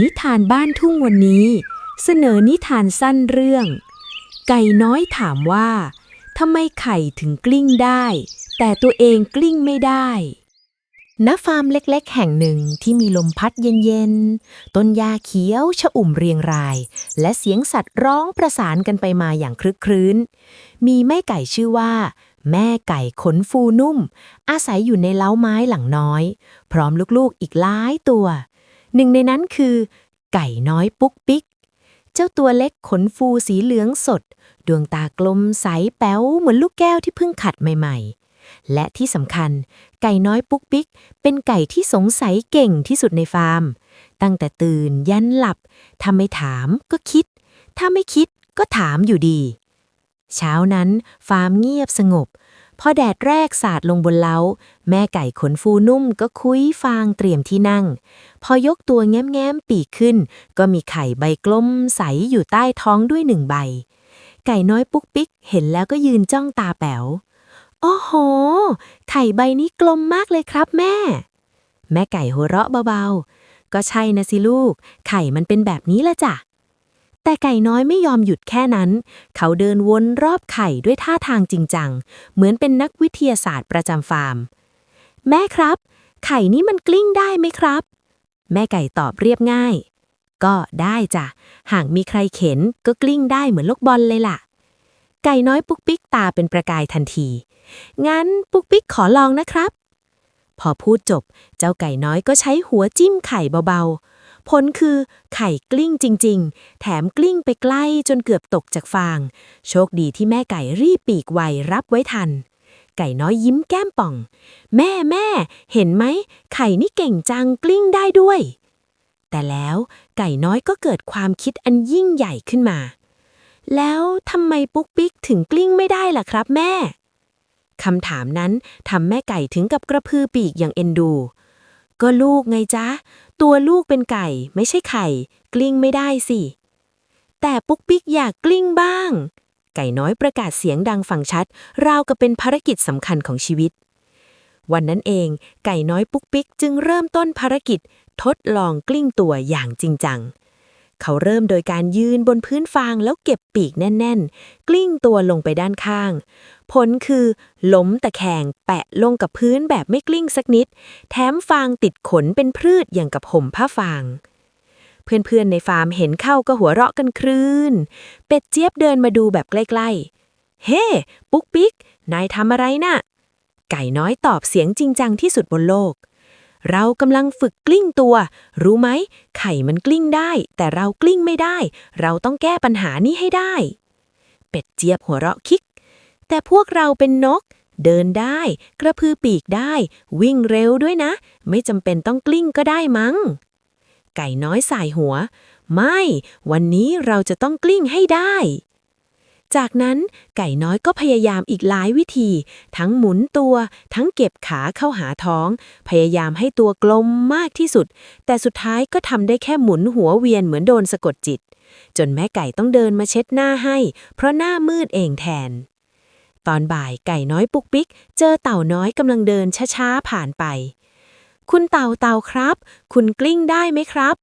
นิทานบ้านทุ่งวันนี้ เสนอนิทานสั้นเรื่อง ไก่น้อยถามว่าทำไมไข่ถึงกลิ้งได้ แต่ตัวเองกลิ้งไม่ได้ณฟาร์มเล็กๆ แห่งหนึ่งที่มีลมพัดเย็นๆ ต้นหญ้าเขียวชอุ่มเรียงราย และเสียงสัตว์ร้องประสานกันไปมาอย่างคลึกครื้น มีแม่ไก่ชื่อว่า แม่ไก่ขนฟูนุ่ม อาศัยอยู่ในเล้าไม้หลังน้อย พร้อมลูกๆอีกหลายตัว หนึ่งในนั้นคือ ไก่น้อยปุ๊กปิ๊ก เจ้าตัวเล็กขนฟูสีเหลืองสด ดวงตากลมใสแป๋วเหมือนลูกแก้วที่เพิ่งขัดใหม่ ๆ และที่สำคัญ ไก่น้อยปุ๊กปิ๊ก เป็นไก่ที่สงสัยเก่งที่สุดในฟาร์ม ตั้งแต่ตื่นยันหลับถ้าไม่ถามก็คิด ถ้าไม่คิดก็ถามอยู่ดี เช้านั้นฟาร์มเงียบสงบ พอแดดแรกสาดลงบนเล้า แม่ไก่ขนฟูนุ่มก็คุ้ยฟางเตรียมที่นั่ง พอยกตัวแง้มๆปีกขึ้น ก็มีไข่ใบกลมใสอยู่ใต้ท้องด้วยหนึ่งใบ ไก่น้อยปุ๊กปิ๊กเห็นแล้วก็ยืนจ้องตาแป๋ว โอ้โห ไข่ใบนี้กลมมากเลยครับแม่ แม่ไก่หัวเราะเบาๆ ก็ใช่นะสิลูก ไข่มันเป็นแบบนี้ละจ้ะ แต่ไก่น้อยไม่ยอมหยุดแค่นั้น เขาเดินวนรอบไข่ด้วยท่าทางจริงจัง เหมือนเป็นนักวิทยาศาสตร์ประจำฟาร์ม แม่ครับ ไข่นี้มันกลิ้งได้ไหมครับ แม่ไก่ตอบเรียบง่าย ก็ได้จ้ะ หากมีใครเข็นก็กลิ้งได้เหมือนลูกบอลเลยล่ะ ไก่น้อยปุ๊กปิ๊กตาเป็นประกายทันที งั้นปุ๊กปิ๊กขอลองนะครับ พอพูดจบ เจ้าไก่น้อยก็ใช้หัวจิ้มไข่เบาๆ ผลคือไข่กลิ้งจริง ๆ แถมกลิ้งไปใกล้จนเกือบตกจากฟาง โชคดีที่แม่ไก่รีบปีกไวรับไว้ทัน ไก่น้อยยิ้มแก้มป่อง แม่แม่เห็นไหม ไข่นี่เก่งจังกลิ้งได้ด้วย แต่แล้วไก่น้อยก็เกิดความคิดอันยิ่งใหญ่ขึ้นมา แล้วทำไมปุ๊กปิ๊กถึงกลิ้งไม่ได้ล่ะครับแม่คำถามนั้นทำแม่ไก่ถึงกับกระพือปีกอย่างเอ็นดู ก็ลูกไงจ๊ะ ตัวลูกเป็นไก่ไม่ใช่ไข่ กลิ้งไม่ได้สิ แต่ปุ๊กปิ๊กอยากกลิ้งบ้าง ไก่น้อยประกาศเสียงดังฟังชัด ราวกับเป็นภารกิจสำคัญของชีวิต วันนั้นเอง ไก่น้อยปุ๊กปิ๊กจึงเริ่มต้นภารกิจ ทดลองกลิ้งตัวอย่างจริงจัง เขาเริ่มโดยการยืนบนพื้นฟางแล้วเก็บปีกแน่น ๆ กลิ้งตัวลงไปด้านข้าง ผลคือล้มตะแคงแปะลงกับพื้นแบบไม่กลิ้งสักนิด แถมฟางติดขนเป็นพืชอย่างกับห่มผ้าฟางเพื่อนๆในฟาร์มเห็นเข้าก็หัวเราะกันครื้นเป็ดเจี๊ยบเดินมาดูแบบใกล้ๆ เฮ้ปุ๊กปิ๊ก นายทำอะไรน่ะ ไก่น้อยตอบเสียงจริงจังที่สุดบนโลก เรากำลังฝึกกลิ้งตัว รู้ไหม ไข่มันกลิ้งได้ แต่เรากลิ้งไม่ได้ เราต้องแก้ปัญหานี้ให้ได้ เป็ดเจี๊ยบหัวเราะคิก แต่พวกเราเป็นนก เดินได้ กระพือปีกได้ วิ่งเร็วด้วยนะ ไม่จำเป็นต้องกลิ้งก็ได้มั้ง ไก่น้อยสายหัว ไม่ วันนี้เราจะต้องกลิ้งให้ได้ จากนั้นไก่น้อยก็พยายามอีกหลายวิธี ทั้งหมุนตัว ทั้งเก็บขาเข้าหาท้อง พยายามให้ตัวกลมมากที่สุด แต่สุดท้ายก็ทำได้แค่หมุนหัวเวียนเหมือนโดนสะกดจิต จนแม่ไก่ต้องเดินมาเช็ดหน้าให้ เพราะหน้ามืดเองแทน ตอนบ่ายไก่น้อยปุกปิ๊กเจอเต่าน้อยกำลังเดินช้าๆผ่านไป คุณเต่าเต่าครับ คุณกลิ้งได้ไหมครับ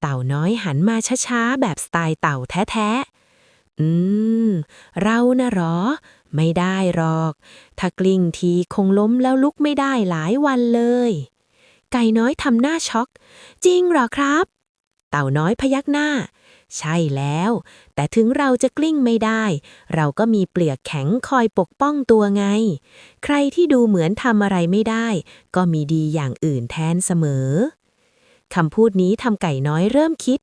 เต่าน้อยหันมาช้าๆแบบสไตล์เต่าแท้ๆ อืม เรานะหรอ ไม่ได้หรอก ถ้ากลิ้งทีคงล้มแล้วลุกไม่ได้หลายวันเลย ไก่น้อยทำหน้าช็อก จริงหรอครับ เต่าน้อยพยักหน้า ใช่แล้ว แต่ถึงเราจะกลิ้งไม่ได้ เราก็มีเปลือกแข็งคอยปกป้องตัวไง ใครที่ดูเหมือนทำอะไรไม่ได้ ก็มีดีอย่างอื่นแทนเสมอคำพูดนี้ทำไก่น้อยเริ่มคิด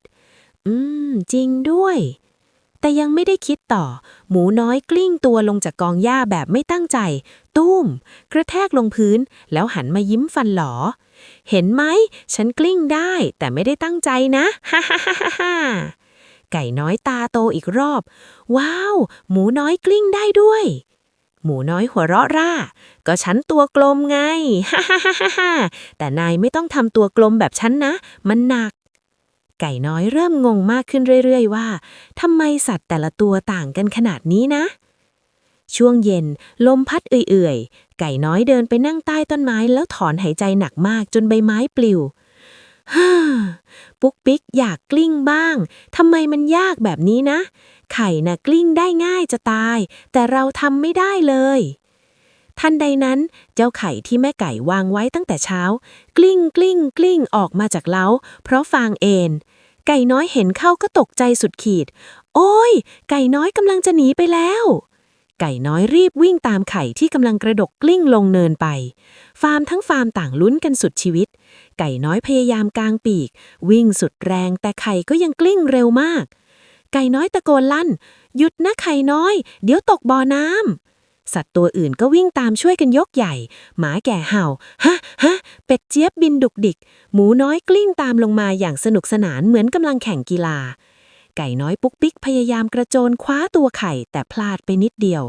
อืม จริงด้วย แต่ยังไม่ได้คิดต่อ หมูน้อยกลิ้งตัวลงจากกองหญ้าแบบไม่ตั้งใจ ตุ้ม กระแทกลงพื้น แล้วหันมายิ้มฟันหลอ เห็นไหม ฉันกลิ้งได้ แต่ไม่ได้ตั้งใจนะ ฮ่าฮ่าฮ่าฮ่าไก่น้อยตาโตอีกรอบ ว้าว หมูน้อยกลิ้งได้ด้วย หมูน้อยหัวเราะร่า ก็ฉันตัวกลมไง ฮ่าฮ่าฮ่าฮ่าแต่นายไม่ต้องทำตัวกลมแบบฉันนะ มันหนัก ไก่น้อยเริ่มงงมากขึ้นเรื่อย ๆ ว่าทำไมสัตว์แต่ละตัวต่างกันขนาดนี้นะ ช่วงเย็น ลมพัดเอื่อยๆ ไก่น้อยเดินไปนั่งใต้ต้นไม้แล้วถอนหายใจหนักมากจนใบไม้ปลิวฮ่าปุ๊กปิ๊กอยากกลิ้งบ้างทำไมมันยากแบบนี้นะ ไข่น่ะกลิ้งได้ง่ายจะตาย แต่เราทำไม่ได้เลย ทันใดนั้น เจ้าไข่ที่แม่ไก่วางไว้ตั้งแต่เช้า กลิ้งกลิ้งกลิ้งออกมาจากเล้า เพราะฟางเอนไก่น้อยเห็นเข้าก็ตกใจสุดขีด โอ้ย ไก่น้อยกำลังจะหนีไปแล้ว ไก่น้อยรีบวิ่งตามไข่ที่กำลังกระดกกลิ้งลงเนินไป ฟาร์มทั้งฟาร์มต่างลุ้นกันสุดชีวิต ไก่น้อยพยายามกางปีก วิ่งสุดแรงแต่ไข่ก็ยังกลิ้งเร็วมาก ไก่น้อยตะโกนลั่น หยุดนะไข่น้อย เดี๋ยวตกบ่อน้ำ สัตว์ตัวอื่นก็วิ่งตามช่วยกันยกใหญ่ หมาแก่เห่า ฮะฮะเป็ดเจี๊ยบบินดุกดิก หมูน้อยกลิ้งตามลงมาอย่างสนุกสนานเหมือนกำลังแข่งกีฬา ไก่น้อยปุ๊กปิ๊กพยายามกระโจนคว้าตัวไข่แต่พลาดไปนิดเดียว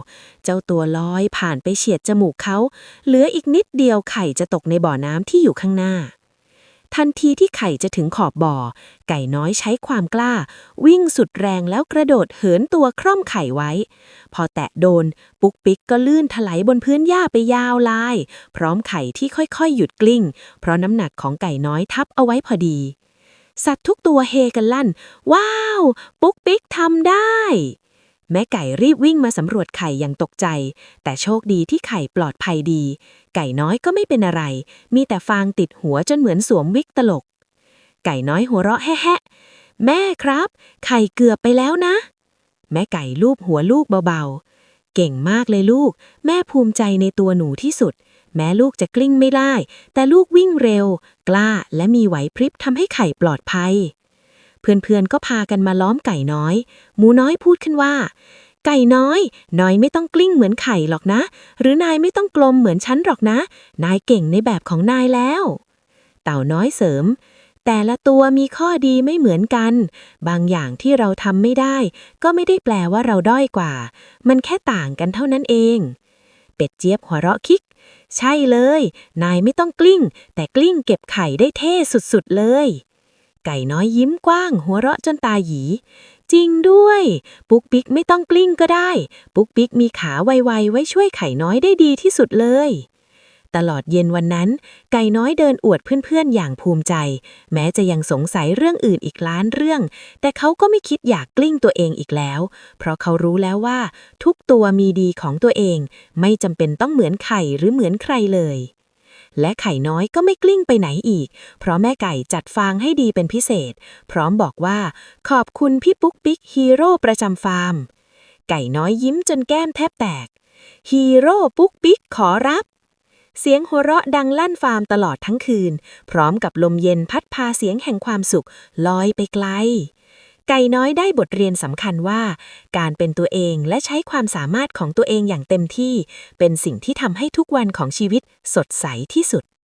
เจ้าตัวลอยผ่านไปเฉียดจมูกเขา เหลืออีกนิดเดียวไข่จะตกในบ่อน้ำที่อยู่ข้างหน้า ทันทีที่ไข่จะถึงขอบบ่อ ไก่น้อยใช้ความกล้า วิ่งสุดแรงแล้วกระโดดเหินตัวคร่อมไข่ไว้ พอแตะโดน ปุ๊กปิ๊กก็ลื่นถลายบนพื้นหญ้าไปยาวลาย พร้อมไข่ที่ค่อยๆ หยุดกลิ้ง เพราะน้ำหนักของไก่น้อยทับเอาไว้พอดี สัตว์ทุกตัวเฮกันลั่น ว้าว ปุ๊กปิ๊กทำได้ แม่ไก่รีบวิ่งมาสำรวจไข่อย่างตกใจ แต่โชคดีที่ไข่ปลอดภัยดี ไก่น้อยก็ไม่เป็นอะไร มีแต่ฟางติดหัวจนเหมือนสวมวิกตลก ไก่น้อยหัวเราะแฮะแม่ครับ ไข่เกือบไปแล้วนะ แม่ไก่ลูบหัวลูกเบาๆ เก่งมากเลยลูก แม่ภูมิใจในตัวหนูที่สุด แม้ลูกจะกลิ้งไม่ได้ แต่ลูกวิ่งเร็ว กล้าและมีไหวพริบทำให้ไข่ปลอดภัย เพื่อนๆก็พากันมาล้อมไก่น้อย หมูน้อยพูดขึ้นว่า ไก่น้อย น้อยไม่ต้องกลิ้งเหมือนไข่หรอกนะ หรือนายไม่ต้องกลมเหมือนฉันหรอกนะ นายเก่งในแบบของนายแล้ว เต่าน้อยเสริม แต่ละตัวมีข้อดีไม่เหมือนกัน บางอย่างที่เราทำไม่ได้ ก็ไม่ได้แปลว่าเราด้อยกว่า มันแค่ต่างกันเท่านั้นเอง เป็ดเจี๊ยบหัวเราะคิกใช่เลย นายไม่ต้องกลิ้ง แต่กลิ้งเก็บไข่ได้เท่สุดๆเลย ไก่น้อยยิ้มกว้าง หัวเราะจนตาหยี จริงด้วย ปุ๊กปิ๊กไม่ต้องกลิ้งก็ได้ ปุ๊กปิ๊กมีขาไวๆไว้ช่วยไข่น้อยได้ดีที่สุดเลย ตลอดเย็นวันนั้น ไก่น้อยเดินอวดเพื่อนๆอย่างภูมิใจ แม้จะยังสงสัยเรื่องอื่นอีกล้านเรื่อง แต่เขาก็ไม่คิดอยากกลิ้งตัวเองอีกแล้ว เพราะเขารู้แล้วว่า ทุกตัวมีดีของตัวเอง ไม่จำเป็นต้องเหมือนไข่หรือเหมือนใครเลย และไข่น้อยก็ไม่กลิ้งไปไหนอีก เพราะแม่ไก่จัดฟางให้ดีเป็นพิเศษ พร้อมบอกว่า ขอบคุณพี่ปุ๊กปิ๊กฮีโร่ประจำฟาร์ม ไก่น้อยยิ้มจนแก้มแทบแตก ฮีโร่ปุ๊กปิ๊กขอรับ เสียงหัวเราะดังลั่นฟาร์มตลอดทั้งคืน พร้อมกับลมเย็นพัดพาเสียงแห่งความสุขลอยไปไกล ไก่น้อยได้บทเรียนสำคัญว่า การเป็นตัวเองและใช้ความสามารถของตัวเองอย่างเต็มที่ เป็นสิ่งที่ทำให้ทุกวันของชีวิตสดใสที่สุด